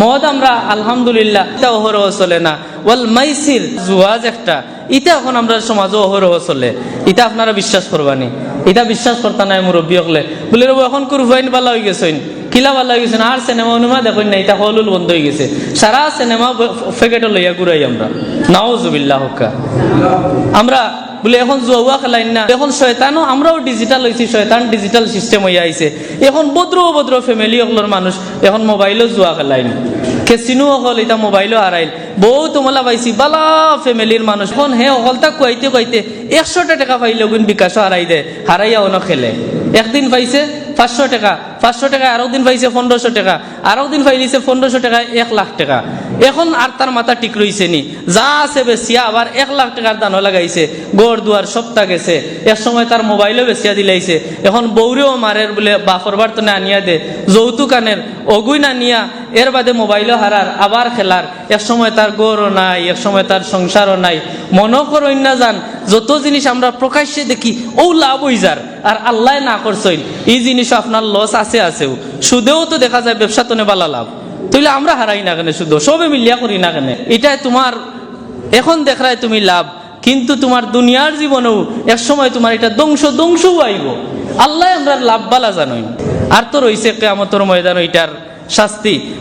মদ আমরা আলহামদুলিল্লাহ, এটা চলে না। ওয়াল মাইসির জুয়াজ একটা ইটা এখন আমরা সমাজে অহরহ চলে। ইটা আপনারা বিশ্বাস করবানি। ইটা বিশ্বাস করতা নাই মুরব্বী হকলে বলে রব, এখন কুরবাইন বালা হয়ে গেছেন, কিলা বালা হয়ে গেছেন, আর সিনেমা অনুমা দেখুন না এটা হলুল বন্ধ হয়ে গেছে। সারা সিনেমা ফেকেটে লইয়া ঘুরাই আমরা। নাওজুবিল্লাহ হকা। আমরা বলে, এখন জুয়া খেলাই না। এখন শয়তানও আমরাও ডিজিটাল হয়েছি শয়তান ডিজিটাল সিস্টেম হয়ে আইছে। এখন ভদ্র ভদ্র ফ্যামিলি হকলোর মানুষ এখন মোবাইলও জুয়া খেলাই না কেসিনো হল এটা মোবাইলও হারাইল বউ তোমালা পাইছি, বালা ফ্যামিলির মানুষ। এখন হে হলতা কুয়াইতে কুয়াইতে একশোটা টাকা পাইলে গুণ বিকাশও হারাই দে হারাইয়া অন খেলে। একদিন পাইছে পাঁচশো টাকা। পাঁচশো টাকা, আরও দিন পাইছে পনেরোশো টাকা, আরও দিন পাইলিছে পনেরোশো টাকা, এক লাখ টাকা। এখন আর তার মাথা ঠিক রইছে নি। যা আছে বেশিয়া আবার এক লাখ টাকার দানও লাগাইছে গড় দুয়ার সপ্তাহ গেছে। এক সময় তার মোবাইলও বেশিয়া দিলাইছে। এখন বৌরেও মারের বলে বাফর বার্তনে আনিয়া দে, যৌতুক আনের অগুই না নিয়া এর বাদে মোবাইলও হারার আবার খেলার এক সময় তার গড়ও নাই, এক সময় তার সংসারও নাই। মনে করইন না যান যত জিনিস আমরা প্রকাশ্যে দেখি ও লাভ হই যার আর আল্লাহ না করছইন এই জিনিস আপনার লস আছে। আছেও। সুদেও তো দেখা যায় ব্যবসা তো নেবালা লাভ। তাইলে আমরা হারাই না কেন শুধু সবে মিলিয়া করি না কেন? এটা তোমার, এখন দেখায় তুমি লাভ। কিন্তু তোমার দুনিয়ার জীবনেও এক সময় তোমার এটা ধ্বংস, ধ্বংসও আইব। আল্লাহ আমরা লাভ বালা জানোই। আর তো রয়েছে কেমতর ময়দান ওইটার শাস্তি।